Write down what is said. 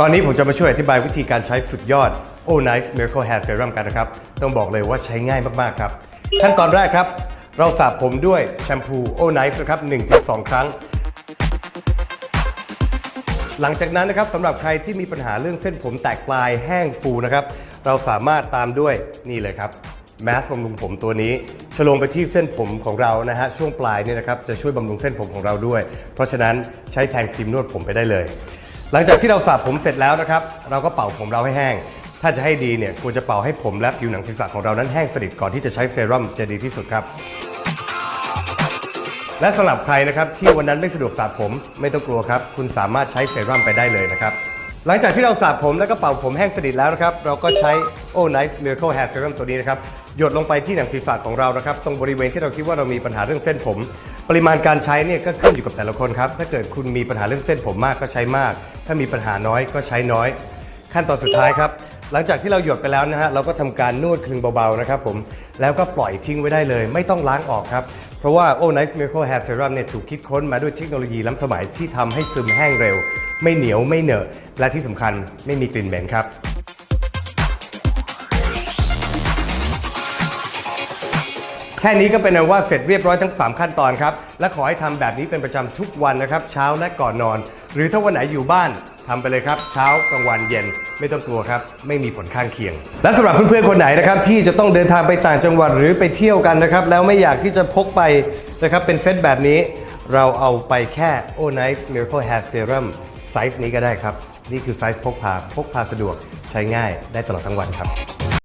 ตอนนี้ผมจะมาช่วยอธิบายวิธีการใช้สุดยอด O Nice Miracle Hair Serum กันนะครับ ต้องบอกเลยว่าใช้ง่ายมาก ๆ ครับ ขั้นตอนแรกครับ เราสระผมด้วยแชมพู O Nice นะครับ 1-2 ครั้ง หลังจากนั้นนะครับสำหรับใครที่มีปัญหาเรื่องเส้นผมแตกปลายแห้งฟูนะครับ เราสามารถตามด้วยนี่เลยครับแมสบำรุงผมตัวนี้ชโลมไปที่เส้นผมของเรานะฮะช่วงปลายเนี่ยนะครับจะช่วยบำรุงเส้นผมของเราด้วย เพราะฉะนั้นใช้แทนครีมนวดผมไปได้เลย หลังจากที่เราสระผมเสร็จแล้วนะครับ เราก็เป่าผมเราให้แห้ง ถ้าจะให้ดีเนี่ยควรจะเป่าให้ผมและผิวหนังศีรษะของเรานั้นแห้งสนิทก่อนที่จะใช้เซรั่มจะดีที่สุดครับ และสำหรับใครนะครับที่วันนั้นไม่สะดวกสระผมไม่ต้องกลัวครับ คุณสามารถใช้เซรั่มไปได้เลยนะครับ หลังจากที่เราสระผมแล้วก็เป่าผมแห้งสนิทแล้วนะครับ เราก็ใช้ o Nice Miracle Hair Serum ตัวนี้นะครับหยดลงไปที่หนังศีรษะของเรานะครับ ตรงบริเวณที่เราคิดว่าเรามีปัญหาเรื่องเส้นผม ปริมาณการใช้เนี่ยก็ขึ้นอยู่กับแต่ละคนครับถ้าเกิดคุณมีปัญหาเรื่องเส้นผมมากก็ใช้มาก ถ้ามีปัญหาน้อยก็ใช้น้อย ขั้นตอนสุดท้ายครับ หลังจากที่เราหยดไปแล้วนะฮะเราก็ทำการนวดคลึงเบาๆนะครับผมแล้วก็ปล่อยทิ้งไว้ได้เลย ไม่ต้องล้างออกครับเพราะว่า O Nice Miracle Hair Serum เนี่ยถูกคิดค้นมาด้วยเทคโนโลยีล้ำสมัยที่ทำให้ซึมแห้งเร็ว ไม่เหนียวไม่เหนอะและที่สำคัญไม่มีกลิ่นเหม็นครับ ค่นี้ก็เป็นอันว่าเสร็จเรียบร้อยทั้ง 3 ขั้นตอนครับ และขอให้ทำแบบนี้เป็นประจำทุกวันนะครับ เช้าและก่อนนอน หรือถ้าวันไหนอยู่บ้านทำไปเลยครับ เช้ากลางวันเย็นไม่ต้องกลัวครับ ไม่มีผลข้างเคียง และสำหรับเพื่อนๆคนไหนนะครับที่จะต้องเดินทางไปต่างจังหวัดหรือไปเที่ยวกันนะครับ แล้วไม่อยากที่จะพกไปนะครับเป็นเซตแบบนี้ เราเอาไปแค่ O Nice Miracle Hair Serum ไซส์นี้ก็ได้ครับ นี่คือไซส์พกพาพกพาสะดวกใช้ง่ายได้ตลอดทั้งวันครับ